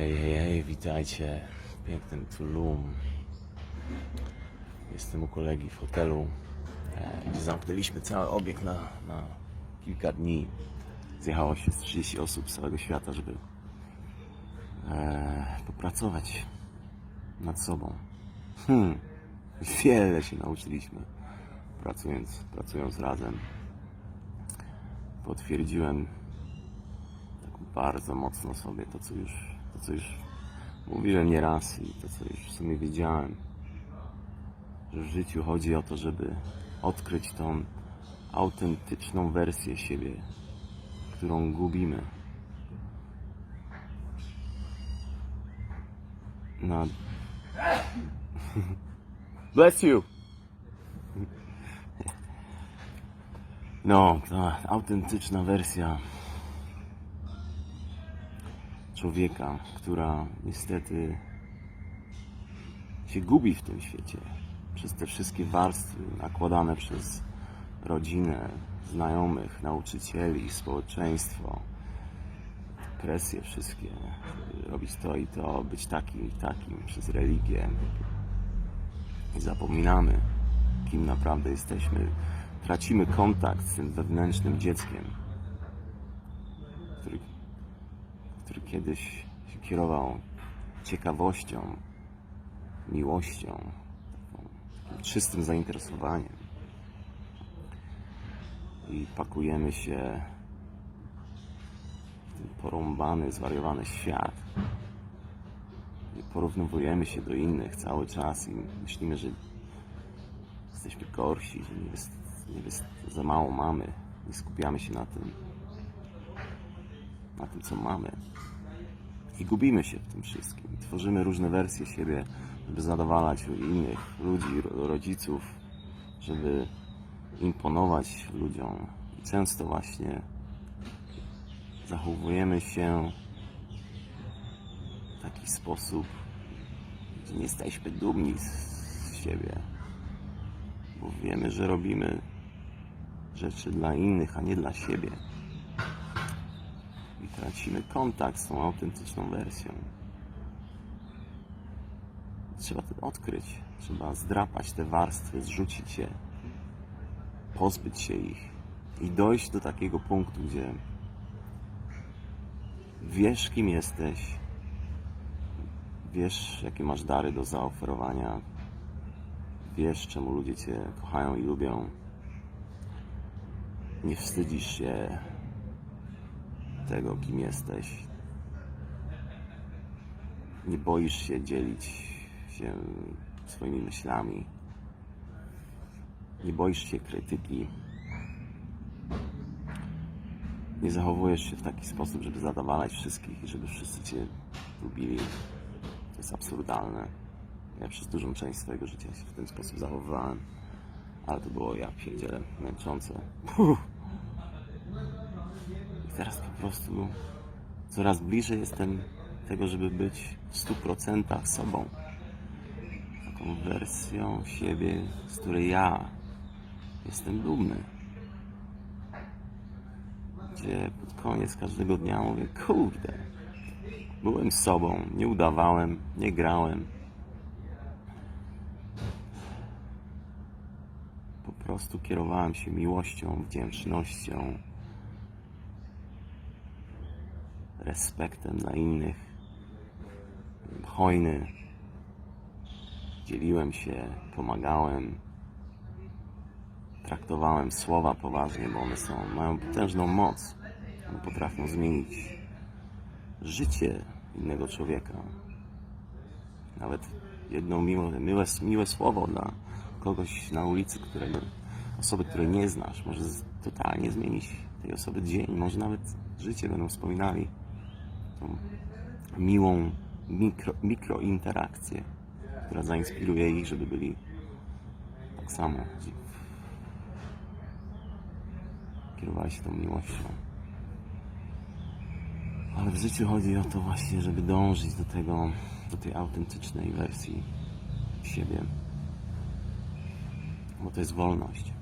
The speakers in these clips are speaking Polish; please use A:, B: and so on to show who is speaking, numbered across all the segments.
A: Hej, hej, hej, witajcie w pięknym Tulum. Jestem u kolegi w hotelu, e, gdzie zamknęliśmy cały obiekt na, na kilka dni. Zjechało się z 30 osób z całego świata, żeby e, popracować nad sobą. Hmm, wiele się nauczyliśmy pracując, pracując razem. Potwierdziłem tak bardzo mocno sobie to, co już, co już mówiłem nieraz i to, co już w sumie wiedziałem, że w życiu chodzi o to, żeby odkryć tą autentyczną wersję siebie, którą gubimy. Na... Bless you! No, ta autentyczna wersja człowieka, która niestety się gubi w tym świecie przez te wszystkie warstwy nakładane przez rodzinę, znajomych, nauczycieli, społeczeństwo, presje wszystkie, robić to i to, być takim i takim, przez religię. I zapominamy, kim naprawdę jesteśmy. Tracimy kontakt z tym wewnętrznym dzieckiem, który który kiedyś się kierował ciekawością, miłością, czystym zainteresowaniem. I pakujemy się w ten porąbany, zwariowany świat. I porównywujemy się do innych cały czas i myślimy, że jesteśmy gorsi, że nie jest, nie jest, za mało mamy. Nie skupiamy się na tym, na tym, co mamy. I gubimy się w tym wszystkim. Tworzymy różne wersje siebie, żeby zadowalać innych ludzi, ro- rodziców, żeby imponować ludziom. I często właśnie zachowujemy się w taki sposób, gdzie nie jesteśmy dumni z, siebie, bo wiemy, że robimy rzeczy dla innych, a nie dla siebie tracimy kontakt z tą autentyczną wersją. Trzeba to odkryć, trzeba zdrapać te warstwy, zrzucić je, pozbyć się ich i dojść do takiego punktu, gdzie wiesz, kim jesteś, wiesz, jakie masz dary do zaoferowania, wiesz, czemu ludzie Cię kochają i lubią. Nie wstydzisz się tego, kim jesteś. Nie boisz się dzielić się swoimi myślami. Nie boisz się krytyki. Nie zachowujesz się w taki sposób, żeby zadowalać wszystkich i żeby wszyscy Cię lubili. To jest absurdalne. Ja przez dużą część swojego życia się w ten sposób zachowywałem. Ale to było, ja pierdzielę, męczące. Uff. Teraz po prostu coraz bliżej jestem tego, żeby być w 100% sobą. Taką wersją siebie, z której ja jestem dumny. Gdzie pod koniec każdego dnia mówię, kurde, byłem sobą, nie udawałem, nie grałem. Po prostu kierowałem się miłością, wdzięcznością, respektem dla innych. Byłem hojny. Dzieliłem się, pomagałem. Traktowałem słowa poważnie, bo one są, mają potężną moc. One potrafią zmienić życie innego człowieka. Nawet jedno miłe, miłe, miłe słowo dla kogoś na ulicy, którego, osoby, której nie znasz, może totalnie zmienić tej osoby dzień, może nawet życie będą wspominali miłą mikro, mikrointerakcję, która zainspiruje ich, żeby byli tak samo. Kierowali się tą miłością. Ale w życiu chodzi o to właśnie, żeby dążyć do tego, do tej autentycznej wersji siebie. Bo to jest wolność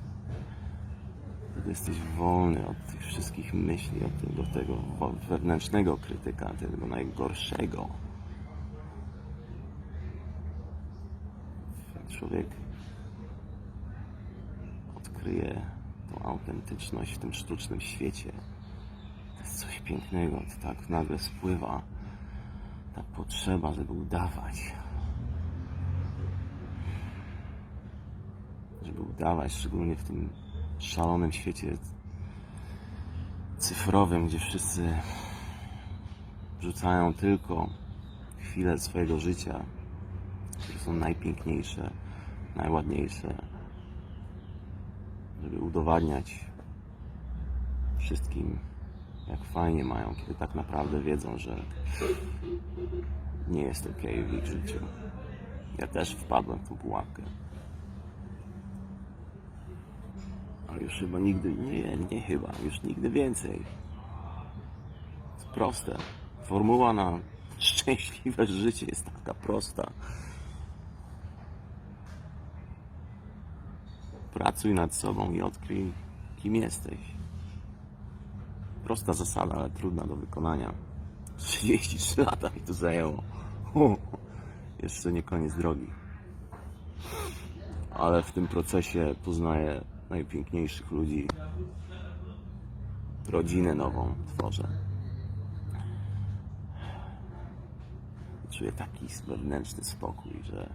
A: jesteś wolny od tych wszystkich myśli, od tego, tego wewnętrznego krytyka, tego najgorszego. Człowiek odkryje tą autentyczność w tym sztucznym świecie. To jest coś pięknego, to tak nagle spływa ta potrzeba, żeby udawać. Żeby udawać, szczególnie w tym szalonym świecie cyfrowym, gdzie wszyscy wrzucają tylko chwile swojego życia, które są najpiękniejsze, najładniejsze, żeby udowadniać wszystkim, jak fajnie mają, kiedy tak naprawdę wiedzą, że nie jest ok w ich życiu. Ja też wpadłem w tą pułapkę. Ale już chyba nigdy, nie, nie chyba, już nigdy więcej. Jest proste. Formuła na szczęśliwe życie jest taka prosta. Pracuj nad sobą i odkryj, kim jesteś. Prosta zasada, ale trudna do wykonania. 33 lata mi to zajęło. Jeszcze nie koniec drogi. Ale w tym procesie poznaję najpiękniejszych ludzi. Rodzinę nową tworzę. Czuję taki wewnętrzny spokój, że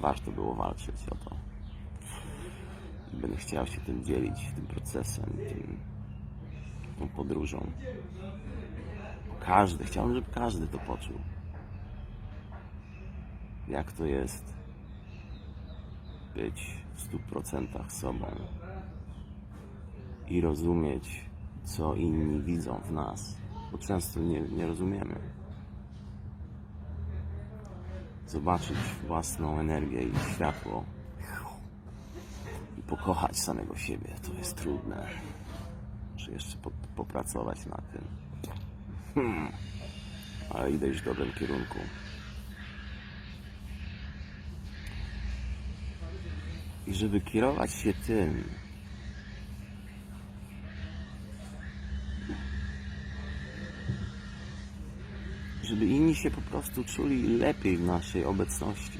A: warto było walczyć o to. Będę chciał się tym dzielić, tym procesem, tym, tą podróżą. Każdy, chciałbym, żeby każdy to poczuł. Jak to jest być w stu procentach sobą i rozumieć, co inni widzą w nas, bo często nie, nie rozumiemy. Zobaczyć własną energię i światło i pokochać samego siebie, to jest trudne. Muszę jeszcze po, popracować nad tym. Hmm. Ale idę już w dobrym kierunku. I żeby kierować się tym, żeby inni się po prostu czuli lepiej w naszej obecności.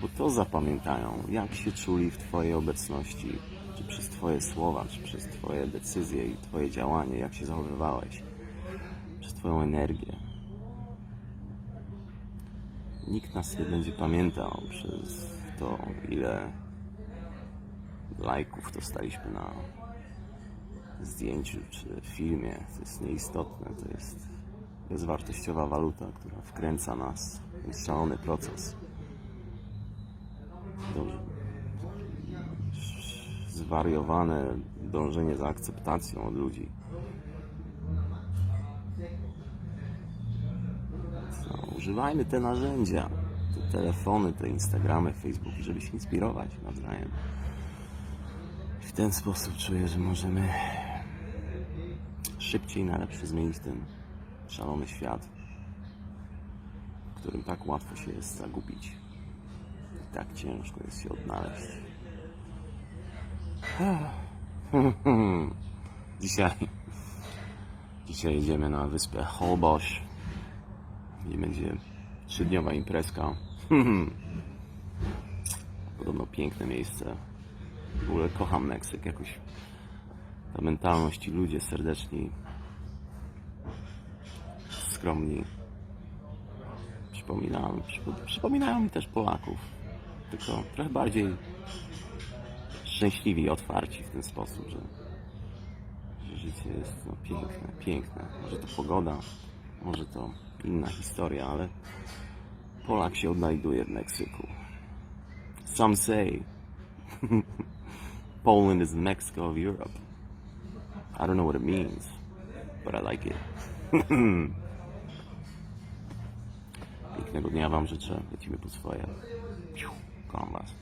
A: Bo to zapamiętają, jak się czuli w Twojej obecności, czy przez Twoje słowa, czy przez Twoje decyzje i Twoje działanie, jak się zachowywałeś, przez Twoją energię. Nikt nas nie będzie pamiętał przez to, ile lajków dostaliśmy na zdjęciu czy filmie. To jest nieistotne, to jest bezwartościowa waluta, która wkręca nas w ten szalony proces. Dobrze. Zwariowane dążenie za akceptacją od ludzi. Używajmy te narzędzia, te telefony, te Instagramy, Facebooki, żeby się inspirować nawzajem. W ten sposób czuję, że możemy szybciej na lepsze zmienić ten szalony świat, w którym tak łatwo się jest zagubić. I tak ciężko jest się odnaleźć. Dzisiaj, dzisiaj jedziemy na wyspę Holbox, gdzie będzie trzydniowa imprezka. Podobno piękne miejsce. W ogóle kocham Meksyk jakoś. Ta mentalność i ludzie serdeczni, skromni. Przypominają, przypo- przypominają mi też Polaków. Tylko trochę bardziej szczęśliwi i otwarci w ten sposób, że, że życie jest no, piękne, piękne. Może to pogoda, może to inna historia, ale Polak się odnajduje w Meksyku. Some say Poland is the Mexico of Europe. I don't know what it means, but I like it. Pięknego dnia Wam życzę. Lecimy po swoje. Kocham Was.